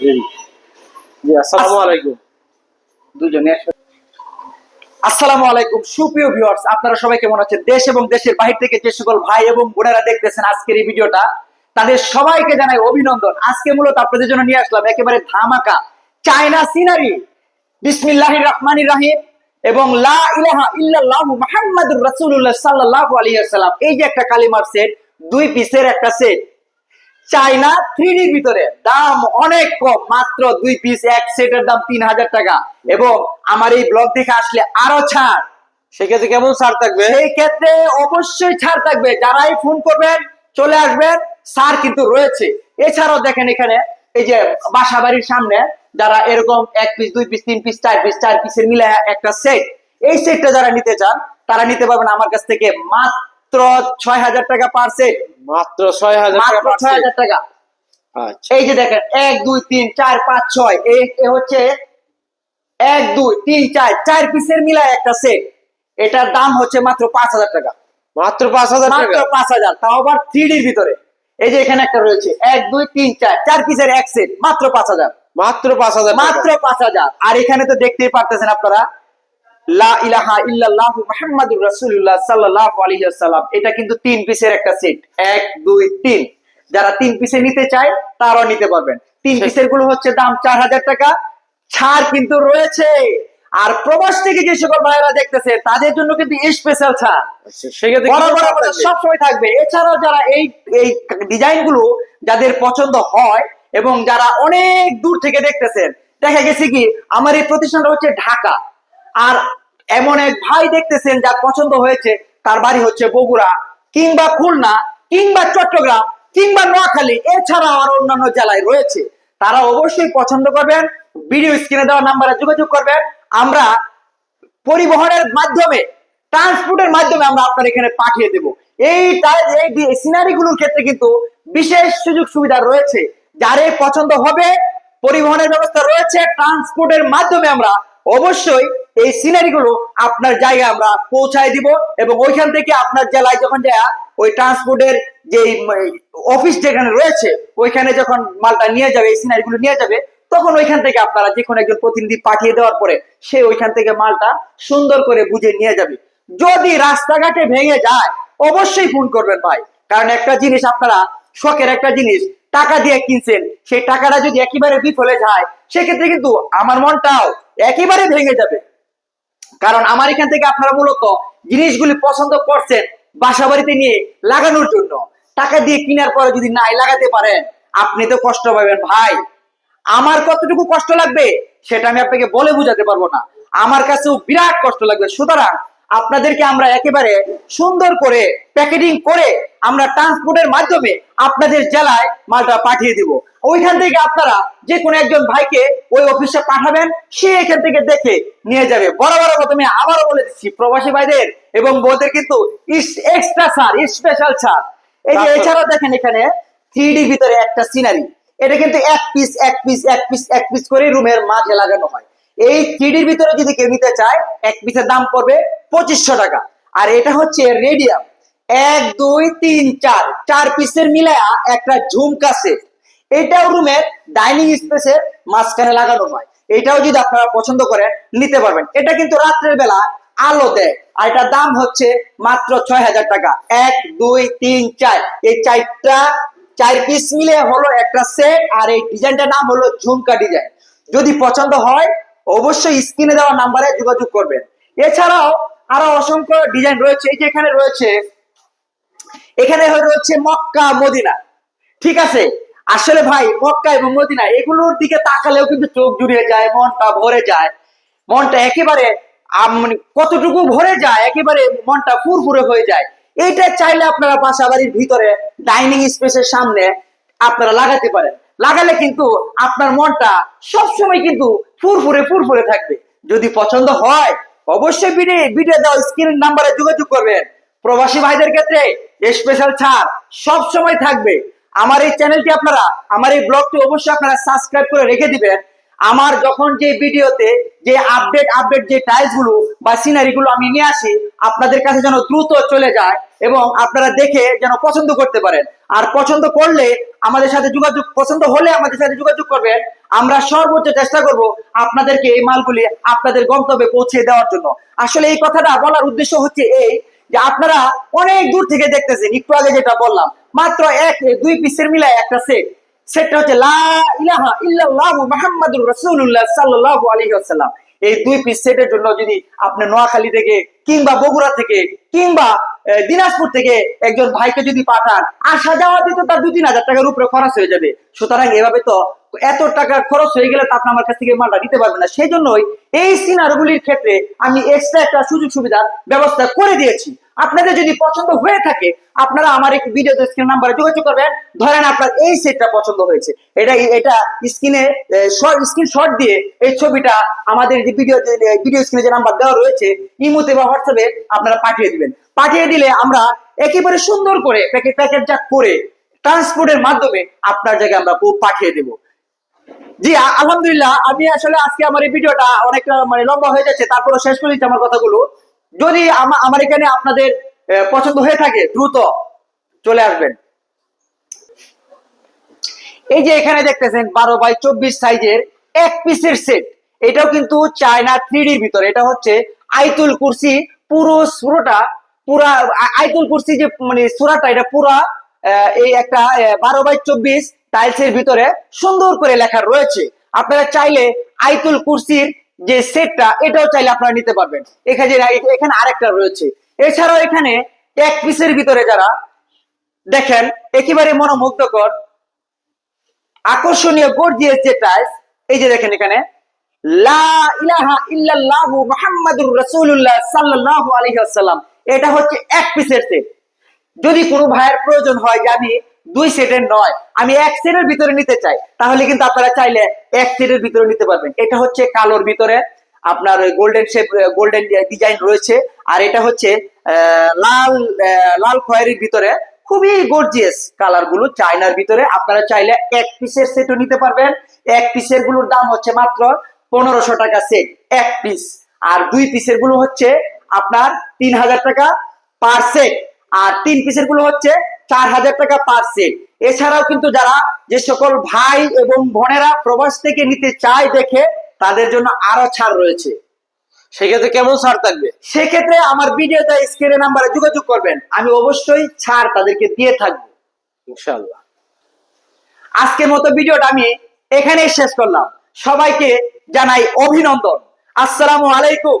জি। আসসালামু আলাইকুম। দুজনে আসসালামু আলাইকুম সুপ্রিয় ভিউয়ার্স আপনারা সবাই কেমন আছেন? দেশ এবং দেশের বাহির থেকে যে সকল ভাই এবং বোনেরা দেখতেছেন আজকের এই ভিডিওটা তাদের সবাইকে জানাই অভিনন্দন। আজকে মূলত আপনাদের জন্য নিয়ে আসলাম একেবারে ধামাকা চায়না সিনারি বিসমিল্লাহির রহমানির রাহিম এবং লা ইলাহা ইল্লাল্লাহু মুহাম্মাদুর রাসূলুল্লাহ সাল্লাল্লাহু আলাইহি ওয়াসাল্লাম। এই যে একটা কালিমার সেট দুই পিসের একটা সেট চাইনা থ্রি ভিতরে। দাম অনেক কম মাত্র দুই পিস এক সেটের দাম তিন হাজার টাকা। এবং আমার এই ব্লগ দেখে আসলে আরও ছাড়। সেক্ষেত্রে কেমন ছাড় থাকবে? সেই ক্ষেত্রে অবশ্যই ছাড় থাকবে। যারাই ফোন করবেন চলে আসবেন ছাড় কিন্তু রয়েছে। এছাড়াও দেখেন এখানে এই যে বাসা বাড়ির সামনে যারা এরকম এক পিস দুই পিস তিন পিস চার পিস চার পিসের মিলে একটা সেট এই সেটটা যারা নিতে চান তারা নিতে পারবেন আমার কাছ থেকে মাত্র ছয় হাজার টাকা পার সেট মাত্র ছয় হাজার মাত্র ছয় হাজার টাকা। আচ্ছা। এই যে দেখেন এক দুই তিন চার পাঁচ ছয়। এই হচ্ছে এক দুই তিন চার। চার পিসের মিলায় একটা সেট এটার দাম হচ্ছে মাত্র পাঁচ হাজার টাকা। মাত্র পাঁচ হাজার মাত্র পাঁচ হাজার তাও আবার থ্রি ডির ভিতরে। এই যে এখানে একটা রয়েছে। এক দুই তিন চার। চার পিসের এক সেট মাত্র পাঁচ হাজার মাত্র পাঁচ হাজার মাত্র পাঁচ হাজার আর এখানে তো দেখতেই পারতেছেন আপনারা লা ইলাহা ইল্লাল্লাহু মুহাম্মাদুর রাসূলুল্লাহ সাল্লাল্লাহু আলাইহি ওয়াসাল্লাম। এটা কিন্তু তিন পিসের একটা সেট। এক দুই তিন। যারা তিন পিসে নিতে চায় তারাও নিতে পারবেন। তিন পিসেরগুলো হচ্ছে দাম চার হাজার টাকা। ছাড় কিন্তু রয়েছে। আর প্রবাস থেকে যে সকল ভাইয়েরা দেখতেছে তাদের জন্য কিন্তু স্পেশাল ছাড়। আচ্ছা? সবসময় থাকবে। এছাড়াও যারা এই এই ডিজাইনগুলো যাদের পছন্দ হয় এবং যারা অনেক দূর থেকে দেখতেছেন দেখা গেছে কি আমার এই প্রতিষ্ঠানটা হচ্ছে ঢাকা। আর এমন এক ভাই দেখতেছেন যার পছন্দ হয়েছে, তার বাড়ি হচ্ছে বগুড়া, কিংবা খুলনা, কিংবা চট্টগ্রাম, কিংবা নোয়াখালী এছাড়া আর অন্যান্য জেলায় রয়েছে। তারা অবশ্যই পছন্দ করবেন, ভিডিও স্ক্রিনে দেওয়া নাম্বারে যোগাযোগ করবেন। আমরা পরিবহনের মাধ্যমে, ট্রান্সপোর্টের মাধ্যমে আমরা আপনার এখানে পাঠিয়ে দেব। এই সিনারি গুলোর ক্ষেত্রে কিন্তু বিশেষ সুযোগ সুবিধা রয়েছে। যারে পছন্দ হবে, পরিবহনের ব্যবস্থা রয়েছে, ট্রান্সপোর্টের মাধ্যমে আমরা অবশ্যই এই সিনারি গুলো আপনার জায়গায় আমরা পৌঁছায় দিব এবং ওইখান থেকে আপনার জেলায় যখন যায়, ওই ট্রান্সপোর্টের যে অফিস যেখানে রয়েছে, ওইখানে যখন মালটা নিয়ে যাবে, এই সিনারি গুলো নিয়ে যাবে, তখন ওইখান থেকে আপনারা যে কোনো একজন প্রতিনিধি পাঠিয়ে দেওয়ার পরে সে ওইখান থেকে মালটা সুন্দর করে বুঝে নিয়ে যাবে। যদি রাস্তাঘাটে ভেঙে যায়, অবশ্যই ফোন করবেন ভাই। কারণ একটা জিনিস আপনারা, শখের একটা জিনিস, টাকা দিয়ে কিনছেন, সেই টাকাটা যদি একেবারে বিফলে যায়, সেক্ষেত্রে কিন্তু আমার মনটাও একেবারে ভেঙে যাবে। কারণ আমার এখান থেকে আপনারা মূলত জিনিসগুলি পছন্দ করছেন বাসা বাড়িতে নিয়ে লাগানোর জন্য। টাকা দিয়ে কেনার পরে যদি নাই লাগাতে পারেন, আপনি তো কষ্ট পাবেন ভাই। আমার কতটুকু কষ্ট লাগবে, সেটা আমি আপনাকে বলে বুঝাতে পারব না। আমার কাছেও বিরাট কষ্ট লাগবে। সুতরাং আপনাদেরকে আমরা একেবারে সুন্দর করে প্যাকেটিং করে আমরা ট্রান্সপোর্টের মাধ্যমে আপনাদের জেলায় মালটা পাঠিয়ে দিব। ওইখান থেকে আপনারা যে কোনো একজন ভাইকে ওই অফিসে পাঠাবেন সে এখান থেকে দেখে নিয়ে যাবে। বড় বড় আমি আবারও বলে দিচ্ছি প্রবাসী ভাইদের এবং বউদের কিন্তু এক্সট্রা ছাড় স্পেশাল ছাড় এই যে? এছাড়াও দেখেন এখানে থ্রি ভিতরে একটা সিনারি। এটা কিন্তু এক পিস এক পিস এক পিস এক পিস করে রুমের মাঝে লাগানো হয়। এই থ্রিডির ভিতরে যদি কেউ নিতে চায়, এক পিসের দাম পড়বে পঁচিশশো টাকা। আর এটা হচ্ছে রেডিয়াম। এক, দুই, তিন, চার। চার পিসের মিলায়া একটা ঝুমকা সেট। এটাও রুমের ডাইনিং স্পেসের মাঝখানে লাগানো হয়। এটাও যদি আপনারা পছন্দ করেন, নিতে পারবেন। এটা কিন্তু রাত্রের বেলা আলো দেয়। আর এটার দাম হচ্ছে মাত্র ছয় হাজার টাকা। এক, দুই, তিন, চার। এই চারটা, চার পিস মিলে হলো একটা সেট। আর এই ডিজাইনটার নাম হলো ঝুমকা ডিজাইন। যদি পছন্দ হয় অবশ্যই স্ক্রিনে দেওয়া নাম্বারে যোগাযোগ করবেন। এছাড়াও আরও অসংখ্য ডিজাইন রয়েছে, এই যে এখানে রয়েছে এখানে রয়েছে মক্কা, মদিনা। ঠিক আছে? আসলে ভাই, মক্কা এবং মদিনা, এগুলোর দিকে তাকালেও কিন্তু চোখ জুড়িয়ে যায়, মনটা ভরে যায়। মনটা একেবারে মানে কতটুকু ভরে যায়, একেবারে মনটা ফুরফুরে হয়ে যায়। এইটা চাইলে আপনারা বাসা বাড়ির ভিতরে ডাইনিং স্পেসের সামনে আপনারা লাগাতে পারেন। লাগালে কিন্তু আপনার মনটা সবসময় কিন্তু ফুরফুরে ফুরফুরে থাকবে। যদি পছন্দ হয়, অবশ্যই ভিডিও ভিডিও দাও, স্ক্রিন নাম্বারে যোগাযোগ করবেন। প্রবাসী ভাইদের ক্ষেত্রে স্পেশাল ছাড় সব সময় থাকবে। আমার এই চ্যানেলটি আপনারা, আমার এই ব্লগটি অবশ্যই আপনারা সাবস্ক্রাইব করে রেখে দিবেন। আমার যখন যে ভিডিওতে যে আপডেট আপডেট যে টাইলসগুলো বা সিনারি গুলো আমি নিয়ে আসি, আপনাদের কাছে যেন দ্রুত চলে যায় এবং আপনারা দেখে যেন পছন্দ করতে পারেন। আর পছন্দ করলে আমাদের সাথে যোগাযোগ, পছন্দ হলে আমাদের সাথে যোগাযোগ করবেন। আমরা সর্বোচ্চ চেষ্টা করব আপনাদেরকে এই মালগুলি আপনাদের গন্তব্যে পৌঁছে দেওয়ার জন্য। আসলে এই কথাটা বলার উদ্দেশ্য হচ্ছে এই যে আপনারা অনেক দূর থেকে দেখতেছেন, একটু আগে যেটা বললাম, মাত্র এক, দুই পিসের মিলায় একটা সেট সেটটা হচ্ছে লা ইলাহা ইল্লাল্লাহু মুহাম্মাদুর রাসূলুল্লাহ সাল্লাল্লাহু আলাইহি ওয়াসাল্লাম। এই দুই পিস সেটের জন্য যদি আপনি নোয়াখালী থেকে কিংবা বগুড়া থেকে কিংবা দিনাজপুর থেকে একজন ভাইকে যদি পাঠান আসা যাওয়া দিতে তার দুই তিন হাজার টাকার উপরে খরচ হয়ে যাবে। সুতরাং এভাবে তো এত টাকা খরচ হয়ে গেলে তো আপনি আমার কাছ থেকে মালটা নিতে পারবেন না। সেই জন্যই এই সিনারগুলির ক্ষেত্রে আমি এক্সট্রা একটা সুযোগ সুবিধার ব্যবস্থা করে দিয়েছি। আপনাদের যদি পছন্দ হয়ে থাকে, আপনারা আমার এই ভিডিও স্ক্রিন নাম্বারে যোগাযোগ করবেন। ধরেন আপনার এই সেটটা পছন্দ হয়েছে। এটা এটা স্ক্রিনে স্ক্রিন শট দিয়ে এই ছবিটা আমাদের যে ভিডিও ভিডিও স্ক্রিনে যে নাম্বার দেওয়া রয়েছে, ইমোতে বা হোয়াটসঅ্যাপে আপনারা পাঠিয়ে দিবেন। পাঠিয়ে দিলে আমরা একেবারে সুন্দর করে প্যাকেট প্যাকেটজাত করে ট্রান্সপোর্টের মাধ্যমে আপনার জায়গায় আমরা পাঠিয়ে দেবো। জি আলহামদুলিল্লাহ, আমি আসলে আজকে আমার এই ভিডিওটা অনেকটা মানে লম্বা হয়ে যাচ্ছে তারপরে শেষ করে দিচ্ছি আমার কথাগুলো। যদি আমার এখানে আপনাদের পছন্দ হয়ে থাকে, দ্রুত চলে আসবেন। এই যে এখানে দেখতেছেন, বারো বাই চব্বিশ সাইজের এক পিসের সেট। এটাও কিন্তু চায়না থ্রি ডির ভিতরে। এটা হচ্ছে আইতুল কুরসি, পুরো সুরোটা, পুরা আইতুল কুরসি যে মানে সুরাটা, এটা পুরা এই একটা বারো বাই চব্বিশ টাইলসের ভিতরে সুন্দর করে লেখা রয়েছে। আপনারা চাইলে আইতুল কুরসির যে সেটটা এটাও চাইলে আপনারা নিতে পারবেন। এখানে এখানে আরেকটা রয়েছে। এছাড়াও এখানে এক পিসের ভিতরে যারা, দেখেন, একেবারে মনোমুগ্ধকর, আকর্ষণীয় গর্জিয়াস যে এই যে দেখেন এখানে এটা হচ্ছে এক পিসের সেট যদি কোনো ভাইয়ের প্রয়োজন হয় যে আমি দুই সেটের নয়। আমি এক সেটের ভিতরে নিতে চাই। তাহলে কিন্তু আপনারা চাইলে এক সেটের ভিতরে নিতে পারবেন। এটা হচ্ছে কালোর ভিতরে আপনার গোল্ডেন শেপ গোল্ডেন ডিজাইন রয়েছে। আর এটা হচ্ছে লাল লাল খয়েরির ভিতরে খুবই গর্জিয়াস কালারগুলো চায়নার ভিতরে। আপনারা চাইলে এক পিসের সেটও নিতে পারবেন। এক পিসেরগুলোর দাম হচ্ছে মাত্র পনেরোশো টাকা সেট এক পিস আর দুই পিসেরগুলো হচ্ছে আপনার তিন হাজার টাকা পার সেট আর তিন পিসেরগুলো হচ্ছে চার হাজার টাকা পার সেট এছাড়াও কিন্তু যারা যে সকল ভাই এবং বোনেরা প্রবাস থেকে নিতে চায় দেখে তাদের জন্য আরও ছাড় রয়েছে। সেক্ষেত্রে কেমন ছাড় থাকবে? সেক্ষেত্রে আমার ভিডিওতে স্ক্রিনে নাম্বারে যোগাযোগ করবেন। আমি অবশ্যই ছাড় তাদেরকে দিয়ে থাকব। ইনশাআল্লাহ। আজকের মতো ভিডিওটা আমি এখানেই শেষ করলাম। সবাইকে জানাই অভিনন্দন। আসসালামু আলাইকুম।